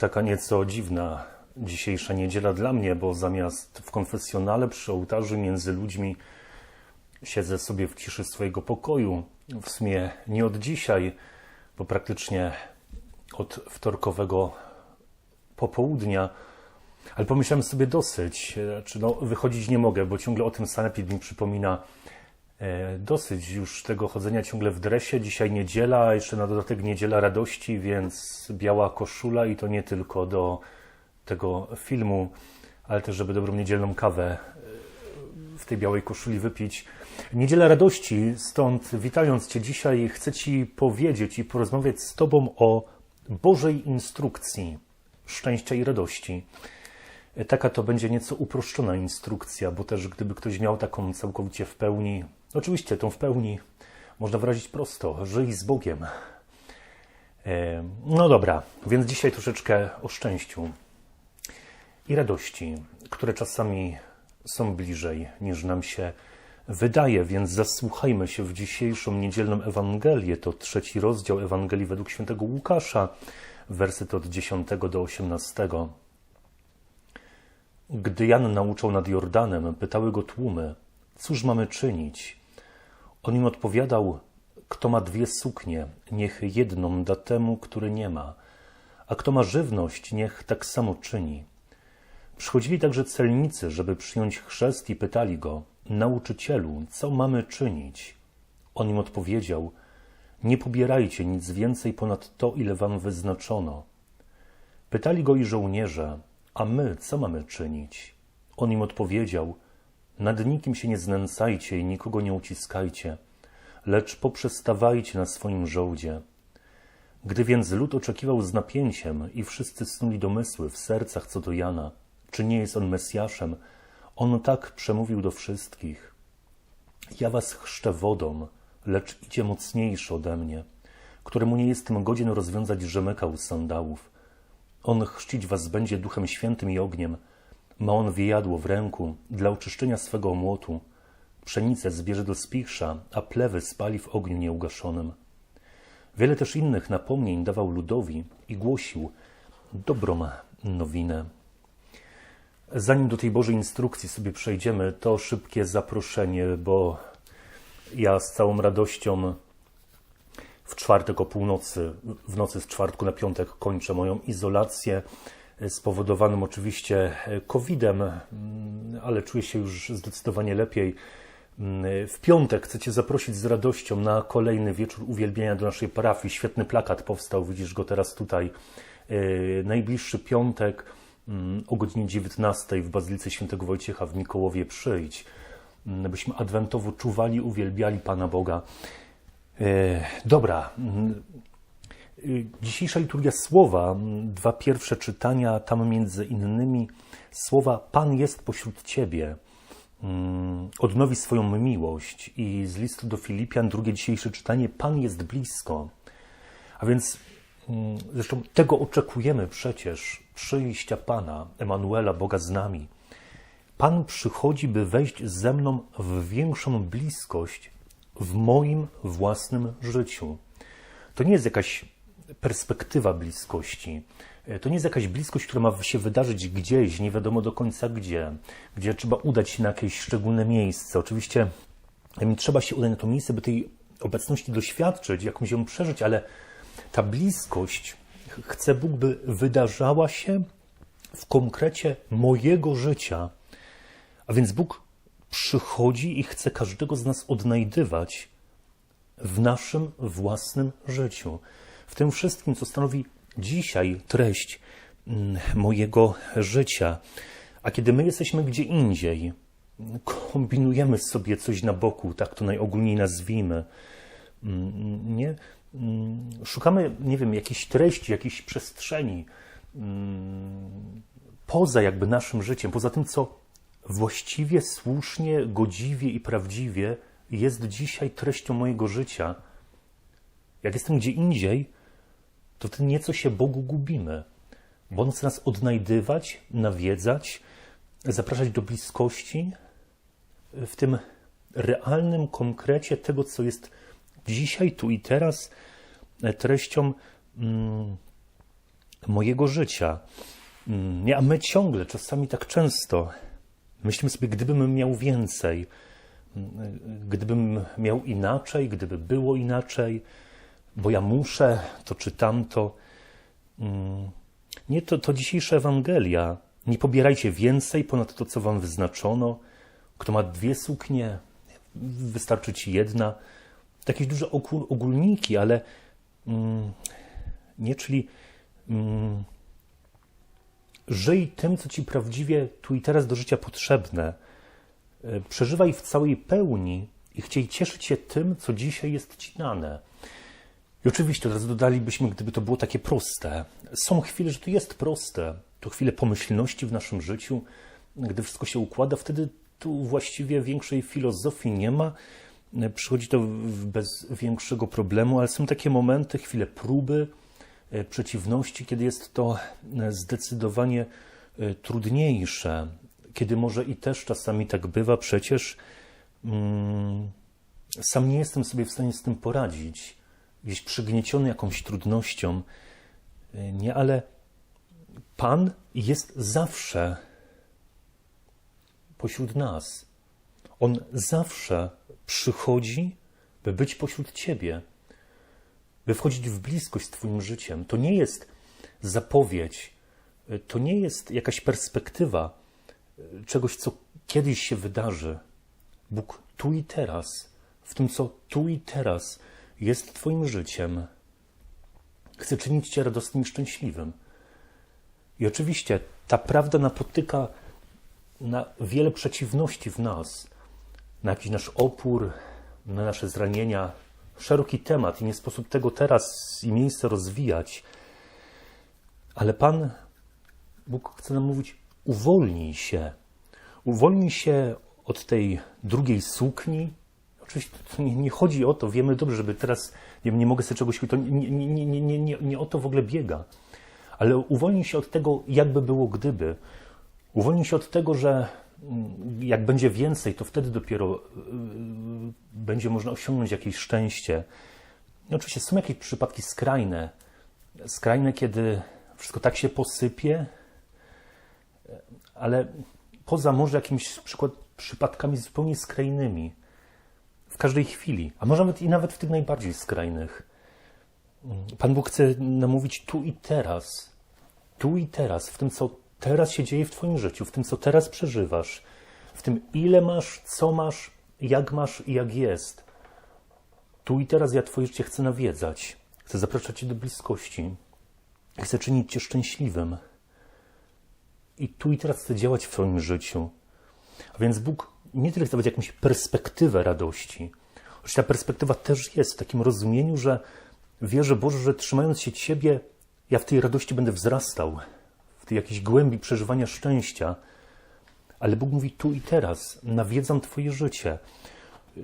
Taka nieco dziwna dzisiejsza niedziela dla mnie, bo zamiast w konfesjonale przy ołtarzu między ludźmi siedzę sobie w ciszy swojego pokoju. W sumie nie od dzisiaj, bo praktycznie od wtorkowego popołudnia. Ale pomyślałem sobie dosyć, czy no, wychodzić nie mogę, bo ciągle o tym sanepid mi przypomina. E, dosyć już tego chodzenia ciągle w dresie. Dzisiaj niedziela, jeszcze na dodatek niedziela radości, więc biała koszula i to nie tylko do tego filmu, ale też, żeby dobrą niedzielną kawę e, w tej białej koszuli wypić. Niedziela radości, stąd witając Cię dzisiaj, chcę Ci powiedzieć i porozmawiać z Tobą o Bożej instrukcji szczęścia i radości. E, Taka to będzie nieco uproszczona instrukcja, bo też gdyby ktoś miał taką całkowicie w pełni, oczywiście tą w pełni można wyrazić prosto, żyj z Bogiem. E, No dobra, więc dzisiaj troszeczkę o szczęściu i radości, które czasami są bliżej niż nam się wydaje, więc zasłuchajmy się w dzisiejszą niedzielną Ewangelię. To trzeci rozdział Ewangelii według świętego Łukasza, wersety od 10 do 18. Gdy Jan nauczał nad Jordanem, pytały go tłumy, cóż mamy czynić? On im odpowiadał, kto ma dwie suknie, niech jedną da temu, który nie ma, a kto ma żywność, niech tak samo czyni. Przychodzili także celnicy, żeby przyjąć chrzest i pytali go, nauczycielu, co mamy czynić? On im odpowiedział, nie pobierajcie nic więcej ponad to, ile wam wyznaczono. Pytali go i żołnierze, a my co mamy czynić? On im odpowiedział, nad nikim się nie znęcajcie i nikogo nie uciskajcie, lecz poprzestawajcie na swoim żołdzie. Gdy więc lud oczekiwał z napięciem i wszyscy snuli domysły w sercach co do Jana, czy nie jest on Mesjaszem, on tak przemówił do wszystkich. Ja was chrzczę wodą, lecz idzie mocniejszy ode mnie, któremu nie jestem godzien rozwiązać rzemyka z sandałów. On chrzcić was będzie duchem świętym i ogniem. Ma on wiejadło w ręku dla oczyszczenia swego omłotu. Pszenicę zbierze do spichrza, a plewy spali w ogniu nieugaszonym. Wiele też innych napomnień dawał ludowi i głosił dobrą nowinę. Zanim do tej Bożej instrukcji sobie przejdziemy, to szybkie zaproszenie, bo ja z całą radością w czwartek o północy, w nocy z czwartku na piątek kończę moją izolację spowodowaną oczywiście COVID-em, ale czuję się już zdecydowanie lepiej. W piątek chcę Cię zaprosić z radością na kolejny wieczór uwielbienia do naszej parafii. Świetny plakat powstał, widzisz go teraz tutaj. Najbliższy piątek o godzinie 19 w Bazylice Świętego Wojciecha w Mikołowie przyjdź, byśmy adwentowo czuwali, uwielbiali Pana Boga. E, Dobra. Dzisiejsza liturgia słowa, dwa pierwsze czytania, tam między innymi słowa Pan jest pośród Ciebie, odnowi swoją miłość i z listu do Filipian drugie dzisiejsze czytanie Pan jest blisko. A więc zresztą tego oczekujemy przecież, przyjścia Pana, Emanuela, Boga z nami. Pan przychodzi, by wejść ze mną w większą bliskość w moim własnym życiu. To nie jest jakaś perspektywa bliskości. To nie jest jakaś bliskość, która ma się wydarzyć gdzieś, nie wiadomo do końca gdzie, gdzie trzeba udać się na jakieś szczególne miejsce. Oczywiście trzeba się udać na to miejsce, by tej obecności doświadczyć, jakąś ją przeżyć, ale ta bliskość chce Bóg, by wydarzała się w konkrecie mojego życia. A więc Bóg przychodzi i chce każdego z nas odnajdywać w naszym własnym życiu. W tym wszystkim, co stanowi dzisiaj treść mojego życia. A kiedy my jesteśmy gdzie indziej, kombinujemy sobie coś na boku, tak to najogólniej nazwijmy, nie? Szukamy, nie wiem, jakiejś treści, jakiejś przestrzeni poza jakby naszym życiem, poza tym, co właściwie, słusznie, godziwie i prawdziwie jest dzisiaj treścią mojego życia. Jak jestem gdzie indziej, to tym nieco się Bogu gubimy, bo On chce nas odnajdywać, nawiedzać, zapraszać do bliskości w tym realnym konkrecie tego, co jest dzisiaj, tu i teraz treścią mojego życia. Mm, a my ciągle, czasami tak często, myślimy sobie, gdybym miał więcej, gdybym miał inaczej, gdyby było inaczej, bo ja muszę to czy tamto. Mm, nie, to, to dzisiejsza Ewangelia. Nie pobierajcie więcej ponad to, co wam wyznaczono. Kto ma dwie suknie, wystarczy ci jedna. Jakieś duże ogólniki, ale mm, nie, czyli mm, żyj tym, co ci prawdziwie tu i teraz do życia potrzebne. E, przeżywaj w całej pełni i chciej cieszyć się tym, co dzisiaj jest ci dane. I oczywiście teraz dodalibyśmy, gdyby to było takie proste. Są chwile, że to jest proste. To chwile pomyślności w naszym życiu, gdy wszystko się układa, wtedy tu właściwie większej filozofii nie ma. Przychodzi to bez większego problemu, ale są takie momenty, chwile próby, e, przeciwności, kiedy jest to e, zdecydowanie e, trudniejsze. Kiedy może i też czasami tak bywa, przecież mm, sam nie jestem sobie w stanie z tym poradzić gdzieś przygnieciony jakąś trudnością. Nie, ale Pan jest zawsze pośród nas. On zawsze przychodzi, by być pośród Ciebie, by wchodzić w bliskość z Twoim życiem. To nie jest zapowiedź, to nie jest jakaś perspektywa czegoś, co kiedyś się wydarzy. Bóg tu i teraz, w tym, co tu i teraz jest Twoim życiem. Chce czynić Cię radosnym i szczęśliwym. I oczywiście ta prawda napotyka na wiele przeciwności w nas, na jakiś nasz opór, na nasze zranienia. Szeroki temat i nie sposób tego teraz i miejsce rozwijać. Ale Pan, Bóg chce nam mówić: uwolnij się. Uwolnij się od tej drugiej sukni, Oczywiście nie, nie, chodzi o to, wiemy dobrze, żeby teraz, nie, nie mogę sobie czegoś, to nie, nie, nie, nie, nie, nie o to w ogóle biega. Ale uwolnij się od tego, jakby było gdyby. Uwolnij się od tego, że jak będzie więcej, to wtedy dopiero y, będzie można osiągnąć jakieś szczęście. Oczywiście są jakieś przypadki skrajne. Skrajne, kiedy wszystko tak się posypie, ale poza może jakimiś przykład, przypadkami zupełnie skrajnymi w każdej chwili, a może nawet i nawet w tych najbardziej skrajnych. Pan Bóg chce namówić tu i teraz, tu i teraz, w tym, co teraz się dzieje w Twoim życiu, w tym, co teraz przeżywasz, w tym, ile masz, co masz, jak masz i jak jest. Tu i teraz ja Twoje życie chcę nawiedzać, chcę zapraszać Cię do bliskości, chcę czynić Cię szczęśliwym. I tu i teraz chcę działać w Twoim życiu. A więc Bóg nie tyle dawać jakąś perspektywę radości, choć ta perspektywa też jest w takim rozumieniu, że wierzę Boże, że trzymając się Ciebie, ja w tej radości będę wzrastał, tej jakiejś głębi przeżywania szczęścia. Ale Bóg mówi tu i teraz, nawiedzam Twoje życie.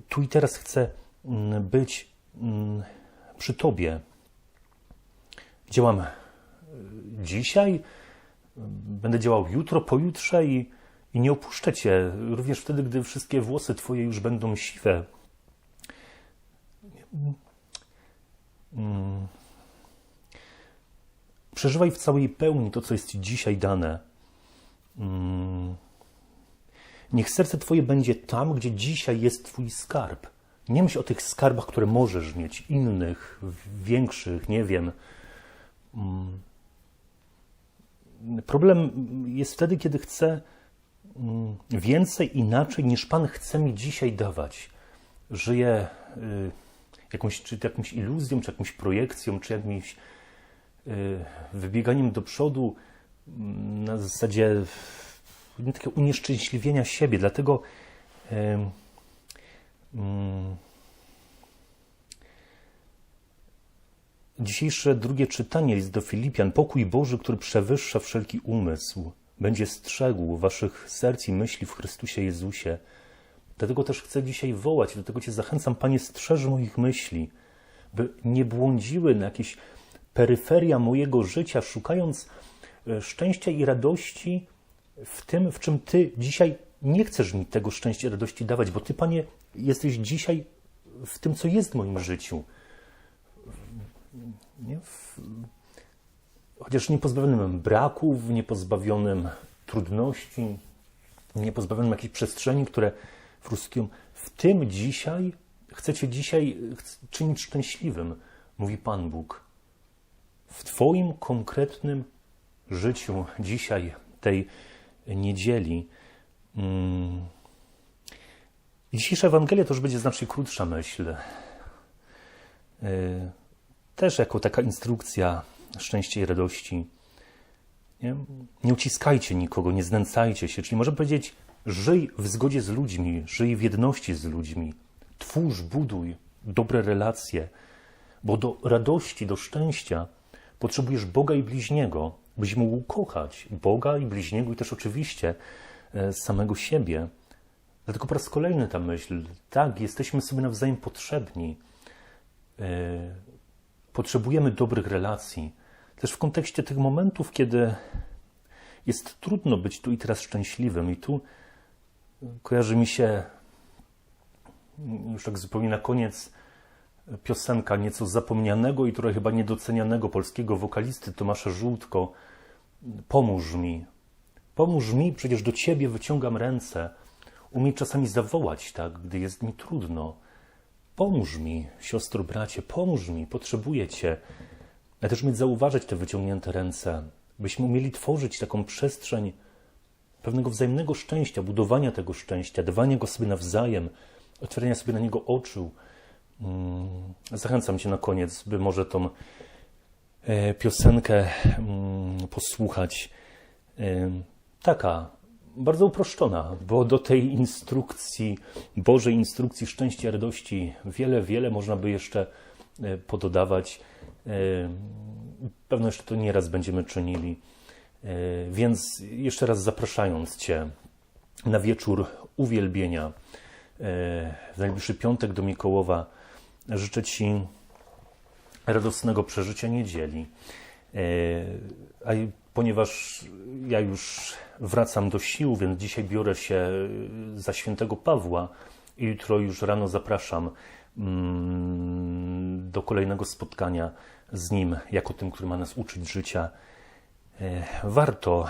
Tu i teraz chcę mm, być mm, przy Tobie. Działam e, dzisiaj, będę działał jutro, pojutrze i i nie opuszczę Cię, również wtedy, gdy wszystkie włosy Twoje już będą siwe. Mm. Przeżywaj w całej pełni to, co jest Ci dzisiaj dane. Mm. Niech serce Twoje będzie tam, gdzie dzisiaj jest Twój skarb. Nie myśl o tych skarbach, które możesz mieć, innych, większych, nie wiem. Mm. Problem jest wtedy, kiedy chcę Mm, więcej inaczej niż Pan chce mi dzisiaj dawać. Żyję y, jakąś, czy jakąś iluzją, czy jakąś projekcją, czy jakimś wybieganiem do przodu mm, na zasadzie takiego unieszczęśliwienia siebie. Dlatego mm, dzisiejsze drugie czytanie jest do Filipian. Pokój Boży, który przewyższa wszelki umysł będzie strzegł waszych serc i myśli w Chrystusie Jezusie. Dlatego też chcę dzisiaj wołać, dlatego Cię zachęcam, Panie, strzeż moich myśli, by nie błądziły na jakieś peryferia mojego życia, szukając e, szczęścia i radości w tym, w czym Ty dzisiaj nie chcesz mi tego szczęścia i radości dawać, bo Ty, Panie, jesteś dzisiaj w tym, co jest w moim życiu. Nie? W, chociaż niepozbawionym braków, niepozbawionym trudności, niepozbawionym jakiejś przestrzeni, które frustrują. W tym dzisiaj chcecie dzisiaj czynić szczęśliwym, mówi Pan Bóg. W Twoim konkretnym życiu dzisiaj, tej niedzieli. Mm, Dzisiejsza Ewangelia to już będzie znacznie krótsza myśl. Yy, też jako taka instrukcja szczęścia i radości. Nie? nie uciskajcie nikogo, nie znęcajcie się. Czyli możemy powiedzieć, żyj w zgodzie z ludźmi, żyj w jedności z ludźmi. Twórz, buduj dobre relacje, bo do radości, do szczęścia potrzebujesz Boga i bliźniego, byś mógł kochać Boga i bliźniego i też oczywiście e, samego siebie. Dlatego po raz kolejny ta myśl, tak, jesteśmy sobie nawzajem potrzebni. E, potrzebujemy dobrych relacji. Też w kontekście tych momentów, kiedy jest trudno być tu i teraz szczęśliwym. I tu kojarzy mi się już tak zupełnie na koniec piosenka nieco zapomnianego i trochę chyba niedocenianego polskiego wokalisty Tomasza Żółtko. Pomóż mi. Pomóż mi, przecież do Ciebie wyciągam ręce. Umiem czasami zawołać, tak, gdy jest mi trudno. Pomóż mi, siostro, bracie, pomóż mi, potrzebuję Cię. Ale też umieć zauważyć te wyciągnięte ręce, byśmy umieli tworzyć taką przestrzeń pewnego wzajemnego szczęścia, budowania tego szczęścia, dawania go sobie nawzajem, otwierania sobie na niego oczu. Mm, zachęcam Cię na koniec, by może tą e, piosenkę mm, posłuchać. E, taka, bardzo uproszczona, bo do tej instrukcji, Bożej instrukcji szczęścia, radości, wiele, wiele można by jeszcze e, pododawać. Pewno jeszcze to nieraz będziemy czynili. Więc jeszcze raz zapraszając Cię na wieczór uwielbienia w najbliższy piątek do Mikołowa, życzę Ci radosnego przeżycia niedzieli. A ponieważ ja już wracam do sił, więc dzisiaj biorę się za świętego Pawła i jutro już rano zapraszam mm, do kolejnego spotkania z nim, jako tym, który ma nas uczyć życia. Warto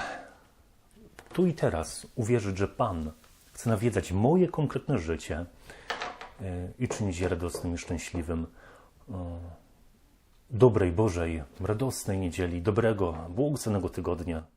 tu i teraz uwierzyć, że Pan chce nawiedzać moje konkretne życie i czynić je radosnym i szczęśliwym dobrej Bożej, radosnej niedzieli, dobrego, błogosławionego tygodnia.